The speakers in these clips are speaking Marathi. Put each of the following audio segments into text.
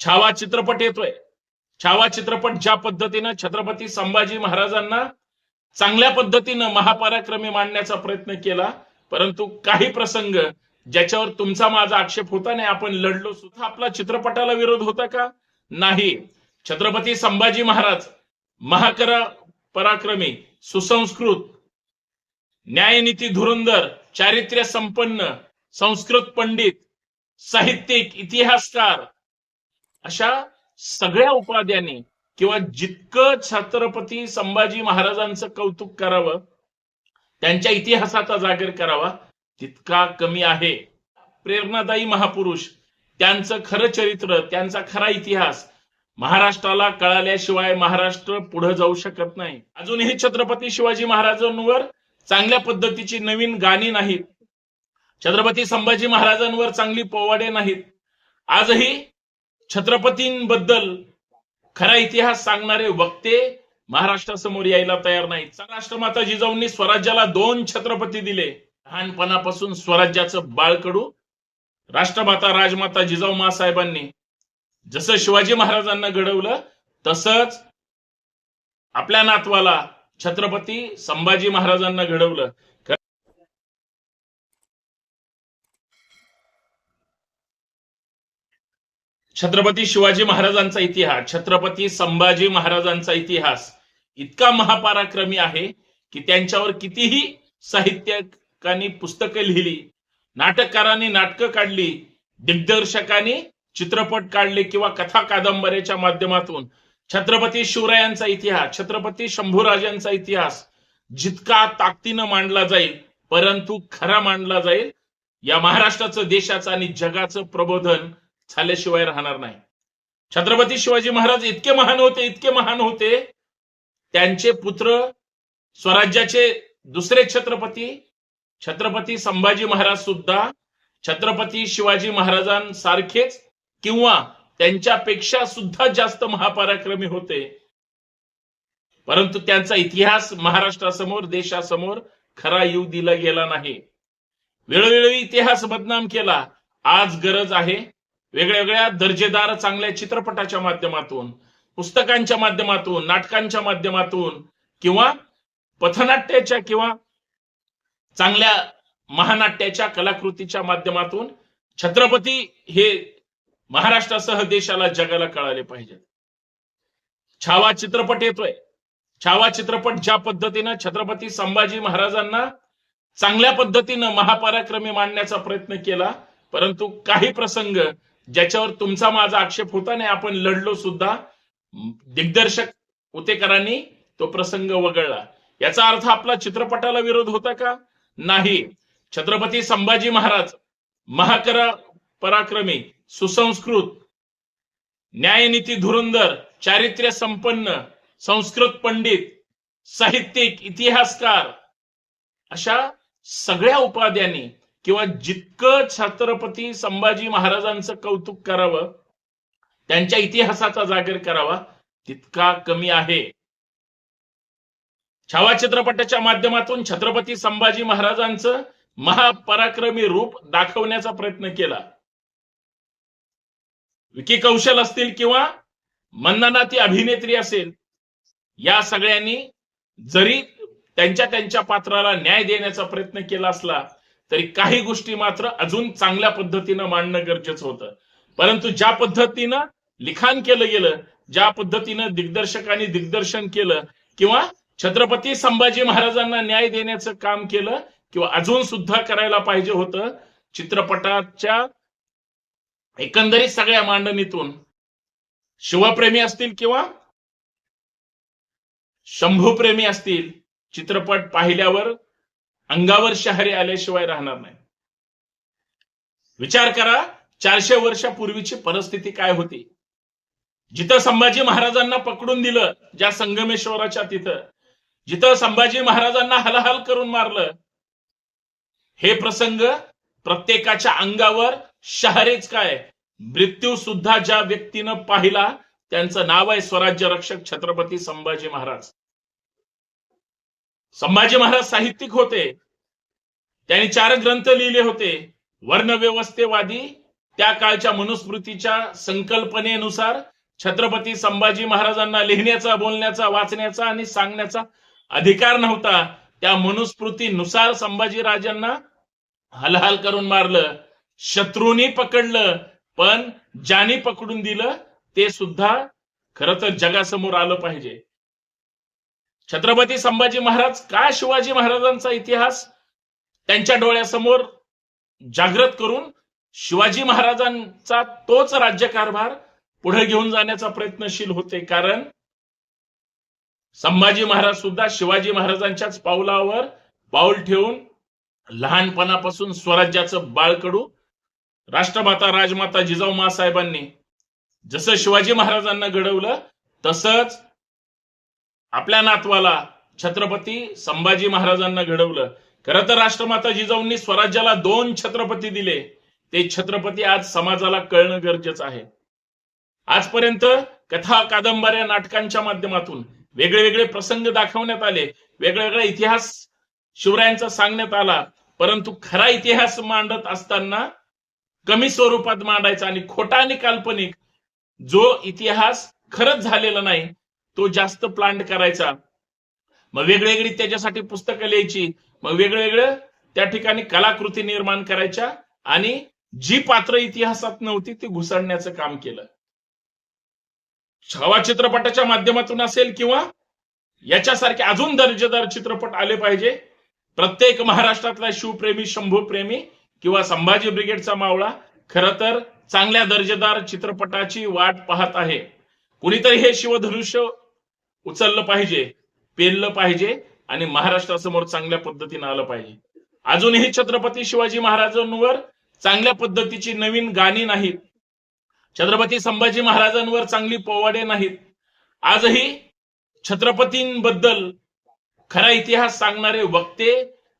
छावा चित्रपट येतोय. छावा चित्रपट ज्या पद्धतीनं छत्रपती संभाजी महाराजांना चांगल्या पद्धतीनं महापराक्रमी मांडण्याचा प्रयत्न केला परंतु काही प्रसंग ज्याच्यावर तुमचा माझा आक्षेप होता नाही आपण लढलो सुद्धा आपला चित्रपटाला विरोध होता का? नाही. छत्रपती संभाजी महाराज महाकरा पराक्रमी सुसंस्कृत न्यायनीती धुरंदर चारित्र्य संपन्न संस्कृत पंडित साहित्यिक इतिहासकार अशा सगळ्या उपाध्यांनी किंवा जितकं छत्रपती संभाजी महाराजांचं कौतुक करावं त्यांच्या इतिहासाचा जागर करावा तितका कमी आहे. प्रेरणादायी महापुरुष त्यांचं खरं चरित्र त्यांचा खरा इतिहास महाराष्ट्राला कळाल्याशिवाय महाराष्ट्र पुढे जाऊ शकत नाही. अजूनही छत्रपती शिवाजी महाराजांवर चांगल्या पद्धतीची नवीन गाणी नाहीत. छत्रपती संभाजी महाराजांवर चांगली पोवाडे नाहीत. आजही छत्रपतींबद्दल खरा इतिहास सांगणारे वक्ते महाराष्ट्रासमोर यायला तयार नाहीत. राष्ट्रमाता जिजाऊंनी स्वराज्याला दोन छत्रपती दिले. लहानपणापासून स्वराज्याचं बाळकडू राष्ट्रमाता राजमाता जिजाऊ मासाहेबांनी जसं शिवाजी महाराजांना घडवलं तसंच आपल्या नातवाला छत्रपती संभाजी महाराजांना घडवलं. छत्रपती शिवाजी महाराजांचा इतिहास छत्रपती संभाजी महाराजांचा इतिहास इतका महापराक्रमी आहे की त्यांच्यावर कितीही साहित्यकांनी पुस्तकं लिहिली नाटककारांनी नाटकं काढली दिग्दर्शकांनी चित्रपट काढले किंवा कथा कादंबऱ्याच्या माध्यमातून छत्रपती शिवरायांचा इतिहास छत्रपती शंभूराजांचा इतिहास जितका ताकदीनं मांडला जाईल परंतु खरा मांडला जाईल या महाराष्ट्राचं देशाचं आणि जगाचं प्रबोधन झाल्याशिवाय राहणार नाही. छत्रपती शिवाजी महाराज इतके महान होते इतके महान होते. त्यांचे पुत्र स्वराज्याचे दुसरे छत्रपती छत्रपती संभाजी महाराज सुद्धा छत्रपती शिवाजी महाराजांसारखेच किंवा त्यांच्यापेक्षा सुद्धा जास्त महापराक्रमी होते. परंतु त्यांचा इतिहास महाराष्ट्रासमोर देशासमोर खरा येऊ दिला गेला नाही. वेळोवेळी इतिहास बदनाम केला. आज गरज आहे वेगळ्या वेगळ्या दर्जेदार चांगल्या चित्रपटाच्या माध्यमातून पुस्तकांच्या माध्यमातून नाटकांच्या माध्यमातून किंवा पथनाट्याच्या किंवा चांगल्या महानाट्याच्या कलाकृतीच्या माध्यमातून छत्रपती हे महाराष्ट्रासह देशाला जगाला कळाले पाहिजेत छावा चित्रपट येतोय. छावा चित्रपट ज्या पद्धतीनं छत्रपती संभाजी महाराजांना चांगल्या पद्धतीनं महापराक्रमी मांडण्याचा प्रयत्न केला परंतु काही प्रसंग ज्याच्यावर तुमचा माझा आक्षेप होता नाही आपण लढलो सुद्धा. दिग्दर्शक उतेकरांनी तो प्रसंग वगळला. याचा अर्थ आपला चित्रपटाला विरोध होता का? नाही. छत्रपती संभाजी महाराज महाकरा पराक्रमी सुसंस्कृत न्यायनीती धुरंदर चारित्र्य संपन्न संस्कृत पंडित साहित्यिक इतिहासकार अशा सगळ्या उपाध्यांनी किंवा जितकं छत्रपती संभाजी महाराजांचं कौतुक करावं त्यांच्या इतिहासाचा जागर करावा तितका कमी आहे. छावा चित्रपटाच्या माध्यमातून छत्रपती संभाजी महाराजांचं महापराक्रमी रूप दाखवण्याचा प्रयत्न केला. विकी कौशल असतील किंवा मंदना ती अभिनेत्री असेल या सगळ्यांनी जरी त्यांच्या त्यांच्या पात्राला न्याय देण्याचा प्रयत्न केला असला तरी काही गोष्टी मात्र अजून चांगल्या पद्धतीनं मांडणं गरजेचं होतं. परंतु ज्या पद्धतीनं लिखाण केलं गेलं ज्या पद्धतीनं दिग्दर्शकांनी दिग्दर्शन केलं किंवा छत्रपती संभाजी महाराजांना न्याय देण्याचं काम केलं किंवा अजून सुद्धा करायला पाहिजे होतं चित्रपटाच्या एकंदरीत सगळ्या मांडणीतून शिवप्रेमी असतील किंवा शंभूप्रेमी असतील चित्रपट पाहिल्यावर अंगावर शहरी आल्याशिवाय राहणार नाही. विचार करा चारशे वर्षापूर्वीची परिस्थिती काय होती? जिथं संभाजी महाराजांना पकडून दिलं ज्या संगमेश्वराच्या तिथं जिथं संभाजी महाराजांना हलहल करून मारलं हे प्रसंग प्रत्येकाच्या अंगावर शहरेच काय? मृत्यू सुद्धा ज्या व्यक्तीनं पाहिला त्यांचं नाव आहे स्वराज्य रक्षक छत्रपती संभाजी महाराज. संभाजी महाराज साहित्यिक होते. त्यांनी चार ग्रंथ लिहिले होते. वर्णव्यवस्थेवादी त्या काळच्या मनुस्मृतीच्या संकल्पनेनुसार छत्रपती संभाजी महाराजांना लिहिण्याचा बोलण्याचा वाचण्याचा आणि सांगण्याचा अधिकार नव्हता. त्या मनुस्मृतीनुसार संभाजीराजांना हलहाल करून मारलं. शत्रूनी पकडलं पण ज्यानी पकडून दिलं ते सुद्धा खर तर जगासमोर आलं पाहिजे. छत्रपती संभाजी महाराज का शिवाजी महाराजांचा इतिहास त्यांच्या डोळ्यासमोर जागृत करून शिवाजी महाराजांचा तोच राज्यकारभार पुढे घेऊन जाण्याचा प्रयत्नशील होते? कारण संभाजी महाराज सुद्धा शिवाजी महाराजांच्याच पावलावर पाऊल ठेवून लहानपणापासून स्वराज्याचं बाळकडू राष्ट्रमाता राजमाता जिजाऊ मासाहेबांनी जसं शिवाजी महाराजांना घडवलं तसंच आपल्या नातवाला छत्रपती संभाजी महाराजांना घडवलं. खरं तर राष्ट्रमाता जिजाऊंनी स्वराज्याला दोन छत्रपती दिले. ते छत्रपती आज समाजाला कळणं गरजेचं आहे. आजपर्यंत कथा कादंबऱ्या नाटकांच्या माध्यमातून वेगळे वेगळे प्रसंग दाखवण्यात आले. वेगळा इतिहास शिवरायांचा सांगण्यात आला. परंतु खरा इतिहास मांडत असताना कमी स्वरूपात मांडायचा आणि खोटा आणि काल्पनिक जो इतिहास खरंच झालेला नाही तो जास्त प्लांट करायचा. मग वेगवेगळी त्याच्यासाठी पुस्तकं लिहायची. मग वेगळं त्या ठिकाणी कलाकृती निर्माण करायच्या आणि जी पात्र इतिहासात नव्हती ती घुसळण्याचं काम केलं. छावा चित्रपटाच्या माध्यमातून असेल किंवा याच्यासारखे अजून दर्जेदार चित्रपट आले पाहिजे. प्रत्येक महाराष्ट्रातला शिवप्रेमी शंभूप्रेमी किंवा संभाजी ब्रिगेडचा मावळा खर तर चांगल्या दर्जेदार चित्रपटाची वाट पाहत आहे. कुणीतरी हे शिवधनुष्य उचललं पाहिजे पेललं पाहिजे आणि महाराष्ट्रासमोर चांगल्या पद्धतीनं आलं पाहिजे. अजूनही छत्रपती शिवाजी महाराजांवर चांगल्या पद्धतीची नवीन गाणी नाहीत. छत्रपती संभाजी महाराजांवर चांगली पोवाडे नाहीत. आजही छत्रपतींबद्दल खरा इतिहास सांगणारे वक्ते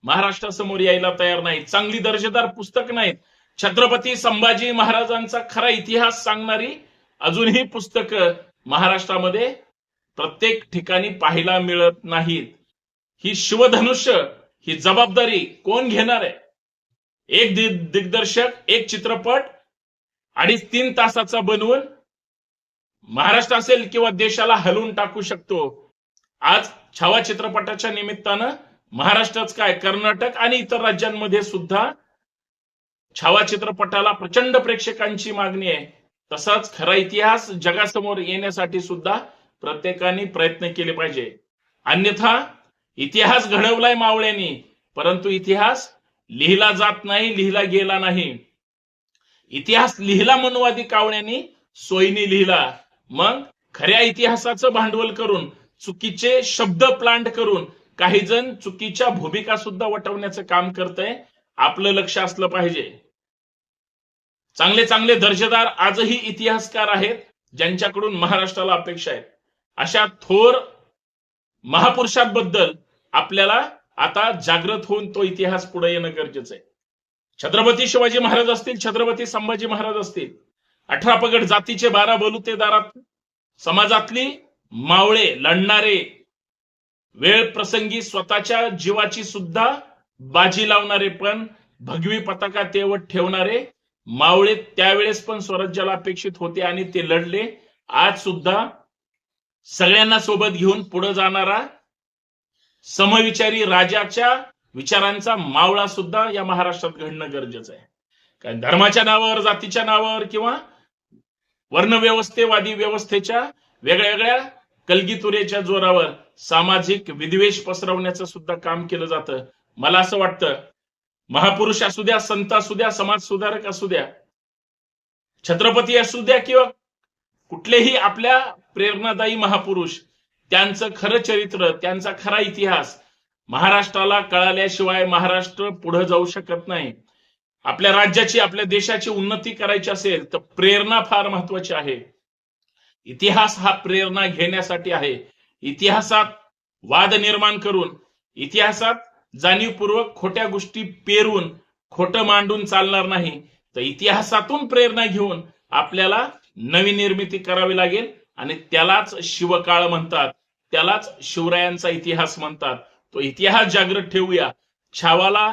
महाराष्ट्रासमोर यायला तयार नाहीत. चांगली दर्जेदार पुस्तक नाहीत. छत्रपती संभाजी महाराजांचा खरा इतिहास सांगणारी अजूनही पुस्तकं महाराष्ट्रामध्ये प्रत्येक ठिकाणी पाहायला मिळत नाहीत. ही शिवधनुष्य ही जबाबदारी कोण घेणार आहे? एक दिग्दर्शक एक चित्रपट अडीच तीन तासाचा बनवून महाराष्ट्र असेल किंवा देशाला हलवून टाकू शकतो. आज छावा चित्रपटाच्या निमित्तानं महाराष्ट्रच काय कर्नाटक आणि इतर राज्यांमध्ये सुद्धा छावा चित्रपटाला प्रचंड प्रेक्षकांची मागणी आहे. तसाच खरा इतिहास जगासमोर येण्यासाठी सुद्धा प्रत्येकाने प्रयत्न केले पाहिजे. अन्यथा इतिहास घडवलाय मावळ्यांनी परंतु इतिहास लिहिला जात नाही लिहिला गेला नाही. इतिहास लिहिला मनवादी कावळ्यांनी सोयीनी लिहिला. मग खऱ्या इतिहासाचं भांडवल करून चुकीचे शब्द प्लांट करून काही जण चुकीच्या भूमिका सुद्धा वटवण्याचं काम करतंय आपलं लक्ष असलं पाहिजे. चांगले चांगले दर्जेदार आजही इतिहासकार आहेत ज्यांच्याकडून महाराष्ट्राला अपेक्षा आहेत. अशा थोर महापुरुषांबद्दल आपल्याला आता जागृत होऊन तो इतिहास पुढे येणं गरजेचं आहे. छत्रपती शिवाजी महाराज असतील छत्रपती संभाजी महाराज असतील अठरा पगड जातीचे बारा बलुतेदारात समाजातली मावळे लढणारे वेळ प्रसंगी स्वतःच्या जीवाची सुद्धा बाजी लावणारे पण भगवी पताका तेवत ठेवणारे मावळे त्यावेळेस पण स्वराज्याला अपेक्षित होते आणि ते लढले. आज सुद्धा सगळ्यांना सोबत घेऊन पुढे जाणारा समविचारी राजाच्या विचारांचा मावळा सुद्धा या महाराष्ट्रात घडणं गरजेचं आहे. कारण धर्माच्या नावावर जातीच्या नावावर किंवा वर्णव्यवस्थेवादी व्यवस्थेच्या वेगळ्या वेगळ्या कलगीतुरेच्या जोरावर सामाजिक विद्वेष पसरवण्याचं सुद्धा काम केलं जातं. मला असं वाटतं महापुरुष असू द्या संत असू द्या समाज सुधारक असू द्या छत्रपती असू द्या किंवा कुठलेही आपल्या प्रेरणादायी महापुरुष त्यांचं खरं चरित्र त्यांचा खरा इतिहास महाराष्ट्राला कळाल्याशिवाय महाराष्ट्र पुढे जाऊ शकत नाही. आपल्या राज्याची आपल्या देशाची उन्नती करायची असेल तर प्रेरणा फार महत्वाची आहे. इतिहास हा प्रेरणा घेण्यासाठी आहे. इतिहासात वाद निर्माण करून इतिहासात जाणीवपूर्वक खोट्या गोष्टी पेरून खोटं मांडून चालणार नाही. तर इतिहासातून प्रेरणा घेऊन आपल्याला नवी निर्मिती करावी लागेल आणि त्यालाच शिवकाळ म्हणतात त्यालाच शिवरायांचा इतिहास म्हणतात. तो इतिहास जागृत ठेवूया. छावाला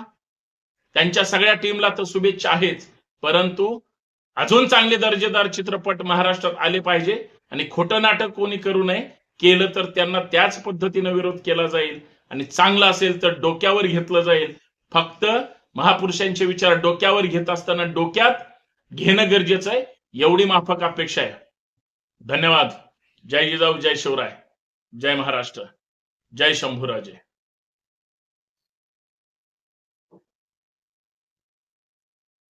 त्यांच्या सगळ्या टीमला तर शुभेच्छा आहेच परंतु अजून चांगले दर्जेदार चित्रपट महाराष्ट्रात आले पाहिजे आणि खोटं नाटक कोणी करू नये केलं तर त्यांना त्याच पद्धतीनं विरोध केला जाईल आणि चांगलं असेल तर डोक्यावर घेतलं जाईल. फक्त महापुरुषांचे विचार डोक्यावर घेत असताना डोक्यात घेणं गरजेचं आहे. एवढी माफक अपेक्षा आहे. धन्यवाद. जय जिजाऊ जय शिवराय. जय महाराष्ट्र. जय शंभूराजे.